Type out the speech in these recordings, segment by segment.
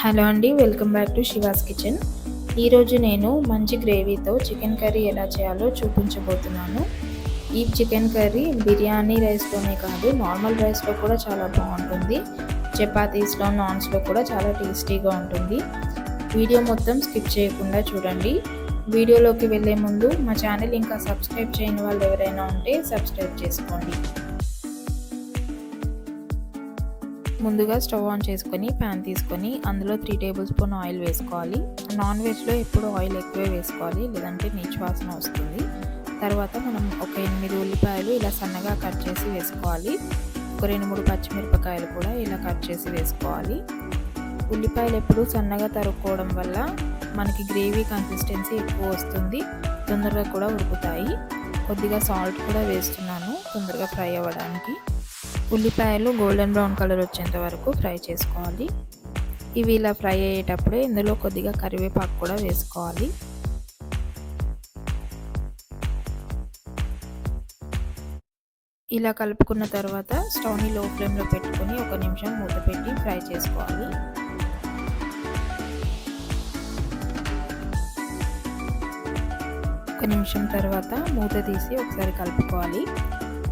Hello అండి welcome back to Siva's kitchen. ఈరోజు నేను మంచి గ్రేవీతో చికెన్ కర్రీ ఎలా చేయాలో చూపించబోతున్నాను. ఈ చికెన్ కర్రీ బిర్యానీ రైస్లోనే కాదు నార్మల్ రైస్లో కూడా చాలా బాగుంటుంది. చపాతీస్లో నాన్స్లో కూడా చాలా టేస్టీగా ఉంటుంది. వీడియో మొత్తం స్కిప్ చేయకుండా చూడండి. వీడియోలోకి వెళ్ళే ముందు మా ఛానల్ ఇంకా సబ్స్క్రైబ్ చేయని వాళ్ళు ఎవరైనా ఉంటే సబ్స్క్రైబ్ చేసుకోండి. ముందుగా స్టవ్ ఆన్ చేసుకొని ప్యాన్ తీసుకొని అందులో త్రీ టేబుల్ స్పూన్ ఆయిల్ వేసుకోవాలి. నాన్ వెజ్లో ఎప్పుడు ఆయిల్ ఎక్కువే వేసుకోవాలి లేదంటే నీచు వాసన వస్తుంది. తర్వాత మనం ఒక ఎనిమిది ఉల్లిపాయలు ఇలా సన్నగా కట్ చేసి వేసుకోవాలి. ఒక రెండు మూడు పచ్చిమిరపకాయలు కూడా ఇలా కట్ చేసి వేసుకోవాలి. ఉల్లిపాయలు ఎప్పుడు సన్నగా తరుక్కోవడం వల్ల మనకి గ్రేవీ కన్సిస్టెన్సీ ఎక్కువ వస్తుంది తొందరగా కూడా ఉడుకుతాయి. కొద్దిగా సాల్ట్ కూడా వేస్తున్నాను తొందరగా ఫ్రై అవ్వడానికి. ఉల్లిపాయలు గోల్డెన్ బ్రౌన్ కలర్ వచ్చేంత వరకు ఫ్రై చేసుకోవాలి. ఇవి ఇలా ఫ్రై అయ్యేటప్పుడే ఇందులో కొద్దిగా కరివేపాకు కూడా వేసుకోవాలి. ఇలా కలుపుకున్న తర్వాత స్టవ్ని లో ఫ్లేమ్లో పెట్టుకొని ఒక నిమిషం మూత పెట్టి ఫ్రై చేసుకోవాలి. ఒక నిమిషం తర్వాత మూత తీసి ఒకసారి కలుపుకోవాలి.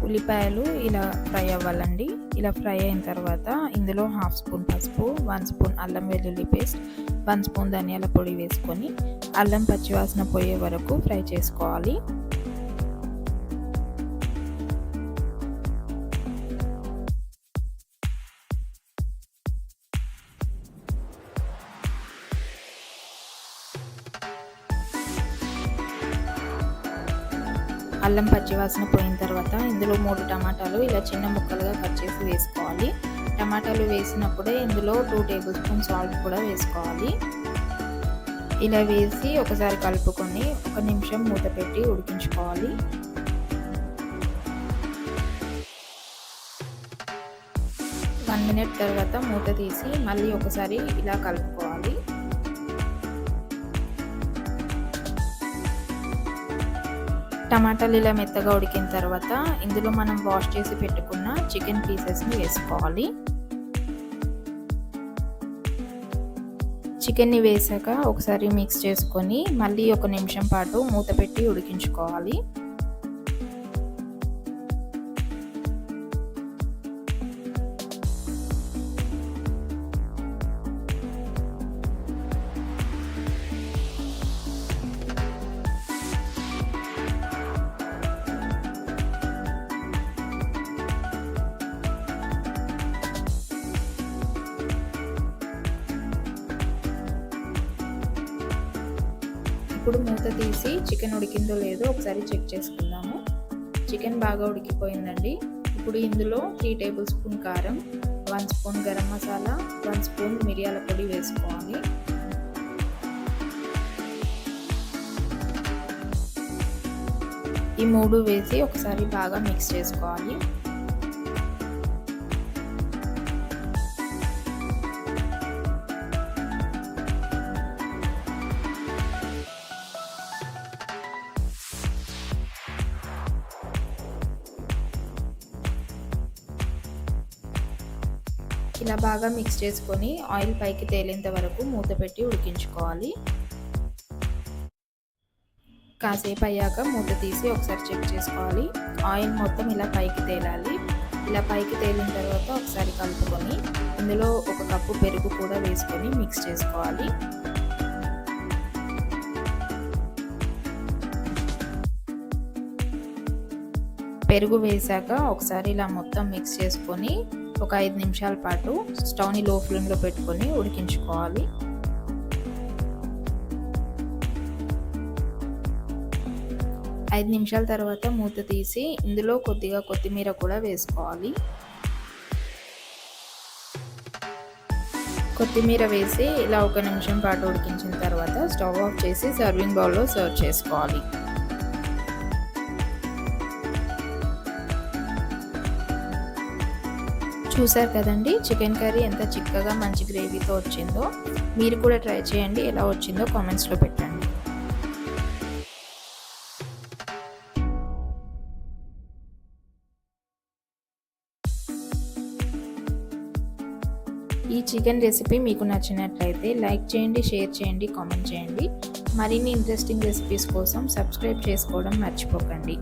ఉల్లిపాయలు ఇలా ఫ్రై అవ్వాలండి. ఇలా ఫ్రై అయిన తర్వాత ఇందులో హాఫ్ స్పూన్ పసుపు వన్ స్పూన్ అల్లం వెల్లుల్లి పేస్ట్ వన్ స్పూన్ ధనియాల పొడి వేసుకొని అల్లం పచ్చివాసన పోయే వరకు ఫ్రై చేసుకోవాలి. అల్లం పచ్చివాసన పోయిన తర్వాత ఇందులో మూడు టమాటాలు ఇలా చిన్న ముక్కలుగా కట్ చేసి వేసుకోవాలి. టమాటాలు వేసినప్పుడే ఇందులో టూ టేబుల్ స్పూన్ సాల్ట్ కూడా వేసుకోవాలి. ఇలా వేసి ఒకసారి కలుపుకొని ఒక నిమిషం మూత పెట్టి ఉడికించుకోవాలి. వన్ మినిట్ తర్వాత మూత తీసి మళ్ళీ ఒకసారి ఇలా కలుపుకోవాలి. టమాటాలు ఇలా మెత్తగా ఉడికిన తర్వాత ఇందులో మనం వాష్ చేసి పెట్టుకున్న చికెన్ పీసెస్ని వేసుకోవాలి. చికెన్ని వేసాక ఒకసారి మిక్స్ చేసుకొని మళ్ళీ ఒక నిమిషం పాటు మూత పెట్టి ఉడికించుకోవాలి. ఇప్పుడు మూత తీసి చికెన్ ఉడికిందో లేదో ఒకసారి చెక్ చేసుకుందాము. చికెన్ బాగా ఉడికిపోయిందండి. ఇప్పుడు ఇందులో త్రీ టేబుల్ స్పూన్ కారం one spoon garam masala one spoon మిరియాల పొడి వేసుకోవాలి. ఈ మూడు వేసి ఒకసారి బాగా మిక్స్ చేసుకోవాలి. ఇలా బాగా మిక్స్ చేసుకొని ఆయిల్ పైకి తేలేంత వరకు మూత పెట్టి ఉడికించుకోవాలి. కాసేపు అయ్యాక మూత తీసి ఒకసారి చెక్ చేసుకోవాలి. ఆయిల్ మొత్తం ఇలా పైకి తేలాలి. ఇలా పైకి తేలిన తర్వాత ఒకసారి కలుపుకొని ఇందులో ఒక కప్పు పెరుగు కూడా వేసుకొని మిక్స్ చేసుకోవాలి. పెరుగు వేసాక ఒకసారి ఇలా మొత్తం మిక్స్ చేసుకొని ఒక ఐదు నిమిషాల పాటు స్టవ్ని లో ఫ్లేమ్లో పెట్టుకొని ఉడికించుకోవాలి. ఐదు నిమిషాల తర్వాత మూత తీసి ఇందులో కొద్దిగా కొత్తిమీర కూడా వేసుకోవాలి. కొత్తిమీర వేసి ఇలా ఒక నిమిషం పాటు ఉడికించిన తర్వాత స్టవ్ ఆఫ్ చేసి సర్వింగ్ బౌల్లో సర్వ్ చేసుకోవాలి. చూసారు కదండి? చికెన్ కర్రీ ఎంత చిక్కగా మంచి గ్రేవీతో వచ్చిందో. మీరు కూడా ట్రై చేయండి. ఎలా వచ్చిందో కామెంట్స్లో పెట్టండి. ఈ చికెన్ రెసిపీ మీకు నచ్చినట్లయితే లైక్ చేయండి షేర్ చేయండి కామెంట్ చేయండి. మరిన్ని ఇంట్రెస్టింగ్ రెసిపీస్ కోసం సబ్స్క్రైబ్ చేసుకోవడం మర్చిపోకండి.